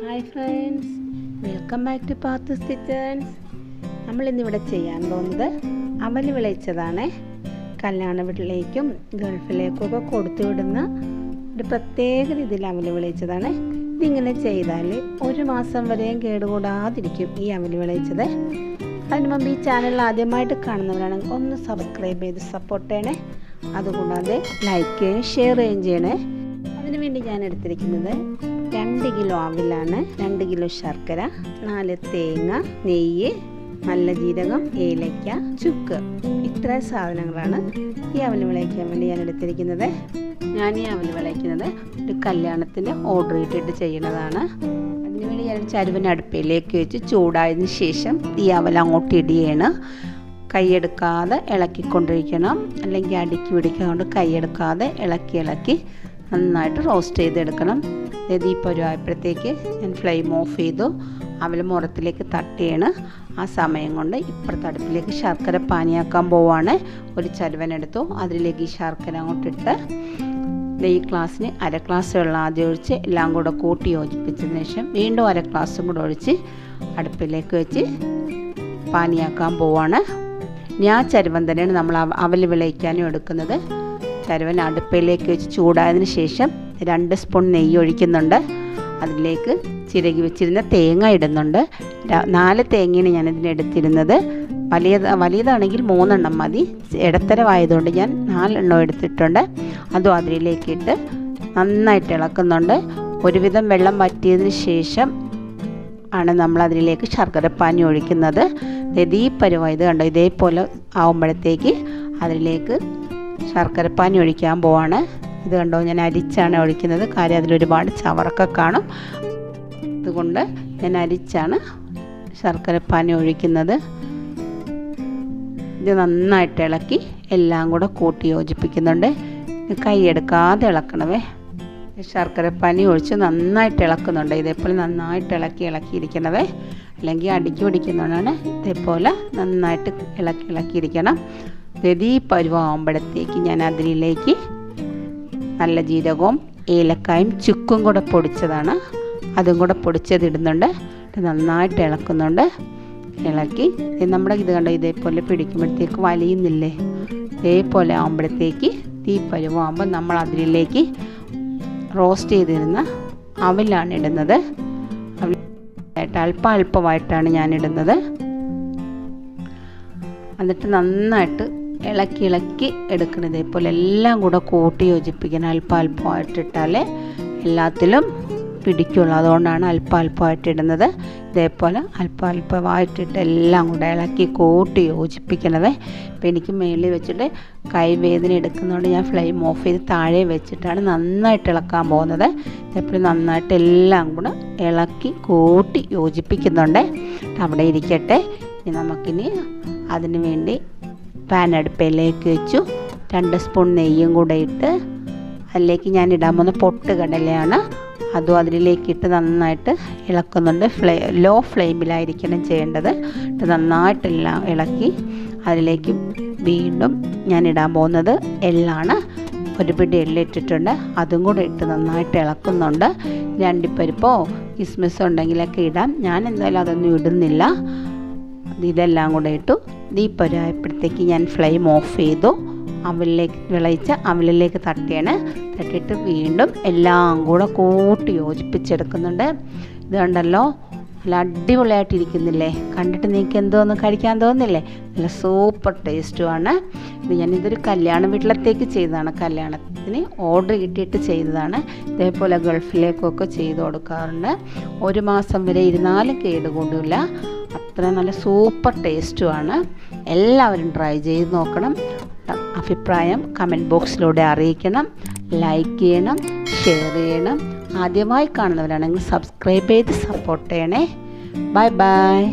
Hi friends welcome back to Pathu's kitchens നമ്മളിന്നിവിടെ ചെയ്യാൻ പോകുന്നത് അവൽ വിളയിച്ചതാണ്. കല്യാണ വീട്ടിലേക്കും ഗൾഫിലേക്കും ഒക്കെ കൊടുത്തു വിടുന്ന ഒരു പ്രത്യേക രീതിയിൽ അവൽ വിളയിച്ചതാണ്. ഇതിങ്ങനെ ചെയ്താൽ ഒരു മാസം വരെയും കേടുകൂടാതിരിക്കും ഈ അവൽ വിളയിച്ചത്. അതിന് മുമ്പ് ഈ ചാനൽ ആദ്യമായിട്ട് കാണുന്നവരാണെങ്കിൽ ഒന്ന് സബ്സ്ക്രൈബ് ചെയ്ത് സപ്പോർട്ട് ചെയ്യണേ. അതുകൂടാതെ ലൈക്ക് ചെയ്യുകയും ഷെയർ ചെയ്യുകയും ചെയ്യണേ. അതിനുവേണ്ടി ഞാൻ എടുത്തിരിക്കുന്നത് രണ്ട് കിലോ അവിലാണ് രണ്ട് കിലോ ശർക്കര നാല് തേങ്ങ നെയ്യ് നല്ല ജീരകം ഏലയ്ക്ക ചുക്ക്. ഇത്ര സാധനങ്ങളാണ് ഈ അവൽ വിളയിക്കാൻ വേണ്ടി ഞാൻ എടുത്തിരിക്കുന്നത്. ഞാൻ ഈ അവൽ വിളയിക്കുന്നത് ഒരു കല്യാണത്തിന് ഓർഡർ ഇട്ടിട്ട് ചെയ്യുന്നതാണ്. അതിനുവേണ്ടി ഞാൻ ചരുവൻ അടുപ്പിലേക്ക് വെച്ച് ചൂടായതിനു ശേഷം ഈ അവൽ അങ്ങോട്ട് ഇടിയാണ് കൈയെടുക്കാതെ ഇളക്കിക്കൊണ്ടിരിക്കണം. അല്ലെങ്കിൽ അടുക്കി പിടിക്കാതെ കൈയെടുക്കാതെ ഇളക്കി ഇളക്കി നന്നായിട്ട് റോസ്റ്റ് ചെയ്തെടുക്കണം. അതായത് ഈ പരുവായപ്പോഴത്തേക്ക് ഞാൻ ഫ്ലെയിം ഓഫ് ചെയ്തു. അവൽ മുറത്തിലേക്ക് തട്ടിയാണ്. ആ സമയം കൊണ്ട് ഇപ്പുറത്തെ അടുപ്പിലേക്ക് ശർക്കര പാനിയാക്കാൻ പോവാണ്. ഒരു ചരുവനെടുത്തു അതിലേക്ക് ഈ ശർക്കര അങ്ങോട്ടിട്ട് ഈ ഗ്ലാസ്സിന് അര ഗ്ലാസ് വെള്ളം ആദ്യം ഒഴിച്ച് എല്ലാം കൂടെ കൂട്ടി യോജിപ്പിച്ചതിന് ശേഷം വീണ്ടും അര ഗ്ലാസ്സും കൂടെ ഒഴിച്ച് അടുപ്പിലേക്ക് വെച്ച് പാനിയാക്കാൻ പോവാണ്. ഞാൻ ചരുവൻ തന്നെയാണ് നമ്മൾ അവൽ വിളയിക്കാനും എടുക്കുന്നത്. ചരുവൻ അടുപ്പിലേക്ക് വെച്ച് ചൂടായതിന് ശേഷം രണ്ട് സ്പൂൺ നെയ്യ് ഒഴിക്കുന്നുണ്ട്. അതിലേക്ക് ചിരകി വെച്ചിരുന്ന തേങ്ങ ഇടുന്നുണ്ട്. നാല് തേങ്ങയാണ് ഞാൻ ഇതിനെടുത്തിരുന്നത് വലിയ വലിയതാണെങ്കിൽ മൂന്നെണ്ണം മതി. ഇടത്തരമായതുകൊണ്ട് ഞാൻ നാലെണ്ണം എടുത്തിട്ടുണ്ട്. അതും അതിലേക്ക് ഇട്ട് നന്നായിട്ട് ഇളക്കുന്നുണ്ട്. ഒരുവിധം വെള്ളം വറ്റിയതിന് ശേഷം ആണ് നമ്മൾ അതിലേക്ക് ശർക്കരപ്പാനി ഒഴിക്കുന്നത്. ഈ പരുവം ഇത് കണ്ടോ? ഇതേപോലെ ആകുമ്പോഴത്തേക്ക് അതിലേക്ക് ശർക്കരപ്പാനി ഒഴിക്കാൻ പോവാണ്. ഇത് കണ്ടോ ഞാൻ അരിച്ചാണ് ഒഴിക്കുന്നത്. കാര്യം അതിലൊരുപാട് ചവറൊക്കെ കാണും. അതുകൊണ്ട് ഞാൻ അരിച്ചാണ് ശർക്കരപ്പാനി ഒഴിക്കുന്നത്. ഇത് നന്നായിട്ട് ഇളക്കി എല്ലാം കൂടെ കൂട്ടി യോജിപ്പിക്കുന്നുണ്ട്. കൈയെടുക്കാതെ ഇളക്കണവേ ശർക്കരപ്പാനി ഒഴിച്ച് നന്നായിട്ട് ഇളക്കുന്നുണ്ട്. ഇതേപോലെ നന്നായിട്ട് ഇളക്കി ഇളക്കിയിരിക്കണവേ അല്ലെങ്കിൽ അടുക്കി പിടിക്കുന്നതാണ് ഇതേപോലെ നന്നായിട്ട് ഇളക്കി ഇളക്കിയിരിക്കണം. രതി പരുവാകുമ്പോഴത്തേക്ക് ഞാൻ അതിലേക്ക് നല്ല ജീരകവും ഏലക്കായും ചുക്കും കൂടെ പൊടിച്ചതാണ്. അതും കൂടെ പൊടിച്ചതിടുന്നുണ്ട് നന്നായിട്ട് ഇളക്കുന്നുണ്ട്. ഇളക്കി നമ്മുടെ ഇത് കണ്ടോ ഇതേപോലെ പിടിക്കുമ്പോഴത്തേക്ക് വലിയുന്നില്ലേ? ഇതേപോലെ ആകുമ്പോഴത്തേക്ക് തീ പരുവാകുമ്പോൾ നമ്മൾ അതിലേക്ക് റോസ്റ്റ് ചെയ്തിരുന്ന അവിലാണ് ഇടുന്നത്. അവിലായിട്ട് അല്പം അല്പമായിട്ടാണ് ഞാൻ ഇടുന്നത്. എന്നിട്ട് നന്നായിട്ട് ഇളക്കി ഇളക്കി എടുക്കുന്നത് ഇതേപോലെ എല്ലാം കൂടെ കൂട്ടി യോജിപ്പിക്കണം. അല്പം അല്പമായിട്ടിട്ടാലേ എല്ലാത്തിലും പിടിക്കുള്ളൂ. അതുകൊണ്ടാണ് അല്പം അല്പമായിട്ട് ഇടുന്നത്. ഇതേപോലെ അല്പം അല്പമായിട്ടിട്ട് എല്ലാം കൂടെ ഇളക്കി കൂട്ടി യോജിപ്പിക്കണത്. ഇപ്പം എനിക്ക് മേളിൽ വെച്ചിട്ട് കൈവേദന എടുക്കുന്നതുകൊണ്ട് ഞാൻ ഫ്ലെയിം ഓഫ് ചെയ്ത് താഴെ വെച്ചിട്ടാണ് നന്നായിട്ട് ഇളക്കാൻ പോകുന്നത്. ഇതേപോലെ നന്നായിട്ട് എല്ലാം കൂടെ ഇളക്കി കൂട്ടി യോജിപ്പിക്കുന്നുണ്ട്. അവിടെ ഇരിക്കട്ടെ. ഇനി നമുക്കിനി അതിന് വേണ്ടി പാൻ അടുപ്പയിലേക്ക് വെച്ചു. രണ്ട് സ്പൂൺ നെയ്യും കൂടെ ഇട്ട് അതിലേക്ക് ഞാൻ ഇടാൻ പോകുന്ന പൊട്ട് കടലയാണ്. അതും അതിലേക്ക് ഇട്ട് നന്നായിട്ട് ഇളക്കുന്നുണ്ട്. ഫ്ലേ ലോ ഫ്ലെയിമിലായിരിക്കണം ചെയ്യേണ്ടത്. ഇട്ട് നന്നായിട്ടെല്ലാം ഇളക്കി അതിലേക്ക് വീണ്ടും ഞാൻ ഇടാൻ പോകുന്നത് എള്ളാണ്. ഒരു പിടി എള്ളിട്ടിട്ടുണ്ട് അതും കൂടെ ഇട്ട് നന്നായിട്ട് ഇളക്കുന്നുണ്ട്. രണ്ടിപ്പരിപ്പോ കിസ്മിസ് ഉണ്ടെങ്കിലൊക്കെ ഇടാം. ഞാൻ എന്തായാലും അതൊന്നും ഇടുന്നില്ല. ഇതെല്ലാം കൂടെ ഇട്ടു. ദീപരായപ്പോഴത്തേക്ക് ഞാൻ ഫ്ലെയിം ഓഫ് ചെയ്തു. അവലിലേക്ക് വിളയിച്ച അവലിലേക്ക് തട്ടിയാണ്. തട്ടിയിട്ട് വീണ്ടും എല്ലാം കൂടെ കൂട്ടി യോജിപ്പിച്ചെടുക്കുന്നുണ്ട്. ഇത് കണ്ടല്ലോ നല്ല അടിപൊളിയായിട്ടിരിക്കുന്നില്ലേ? കണ്ടിട്ട് നിങ്ങൾക്ക് എന്തോന്ന് കഴിക്കാൻ തോന്നില്ലേ? നല്ല സൂപ്പർ ടേസ്റ്റുമാണ് ഇത് ഞാനിതൊരു കല്യാണ വീട്ടിലത്തേക്ക് ചെയ്തതാണ്. കല്യാണത്തിന് ഓർഡർ കിട്ടിയിട്ട് ചെയ്തതാണ്. ഇതേപോലെ ഗൾഫിലേക്കൊക്കെ ചെയ്ത് കൊടുക്കാറുണ്ട്. ഒരു മാസം വരെ ഇരുന്നാലും കേടുകൊണ്ടില്ല അത്ര നല്ല സൂപ്പർ ടേസ്റ്റുമാണ്. എല്ലാവരും ട്രൈ ചെയ്ത് നോക്കണം. അഭിപ്രായം കമന്റ് ബോക്സിലൂടെ അറിയിക്കണം. ലൈക്ക് ചെയ്യണം ഷെയർ ചെയ്യണം. ആദ്യമായി കാണുന്നവരാണെങ്കിൽ സബ്സ്ക്രൈബ് ചെയ്ത് സപ്പോർട്ട് ചെയ്യണേ. Bye bye.